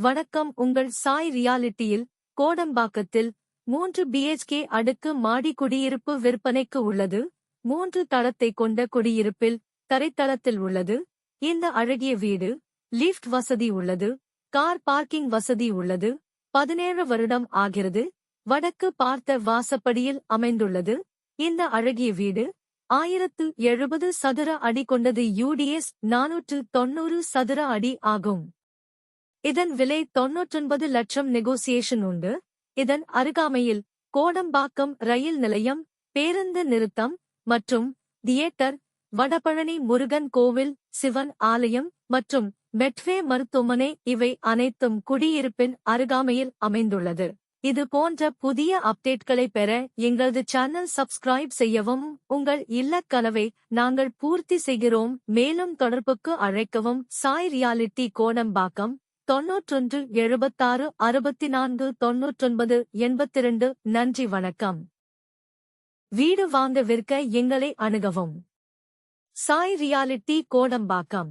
வணக்கம். உங்கள் சாய் ரியாலிட்டியில் கோடம்பாக்கத்தில் மூன்று பிஹெச்கே அடுக்கு மாடி குடியிருப்பு விற்பனைக்கு உள்ளது. மூன்று தளத்தை கொண்ட குடியிருப்பில் தரைத்தளத்தில் உள்ளது. இந்த அழகிய வீடு லிஃப்ட் வசதி உள்ளது. கார் பார்க்கிங் வசதி உள்ளது. பதினேழு வருடம் ஆகிறது. வடக்கு பார்த்த வாசப்படியில் அமைந்துள்ளது. இந்த அழகிய வீடு ஆயிரத்து எழுபது சதுர அடி கொண்டது யூடிஎஸ் நானூற்று தொன்னூறு சதுர அடி ஆகும். இதன் விலை தொன்னூற்றொன்பது லட்சம் நெகோசியேஷன் உண்டு. இதன் அருகாமையில் கோடம்பாக்கம் ரயில் நிலையம் பேருந்து நிறுத்தம் மற்றும் தியேட்டர் வடபழனி முருகன் கோவில் சிவன் ஆலயம் மற்றும் மெட்வே மருத்துவமனை இவை அனைத்தும் குடியிருப்பின் அருகாமையில் அமைந்துள்ளது. இது போன்ற புதிய அப்டேட்களை பெற எங்களது சேனல் சப்ஸ்கிரைப் செய்யவும் உங்கள் இல்லக் கனவை நாங்கள் பூர்த்தி செய்கிறோம். மேலும் தொடர்புக்கு அழைக்கவும் சாய் ரியாலிட்டி கோடம்பாக்கம் தொன்னூற்றொன்று எழுபத்தாறு அறுபத்தி நான்கு தொன்னூற்றொன்பது எண்பத்திரண்டு நன்றி வணக்கம். வீடு வாங்க விற்க எங்களை அணுகவும். சாய் ரியாலிட்டி கோடம்பாக்கம்.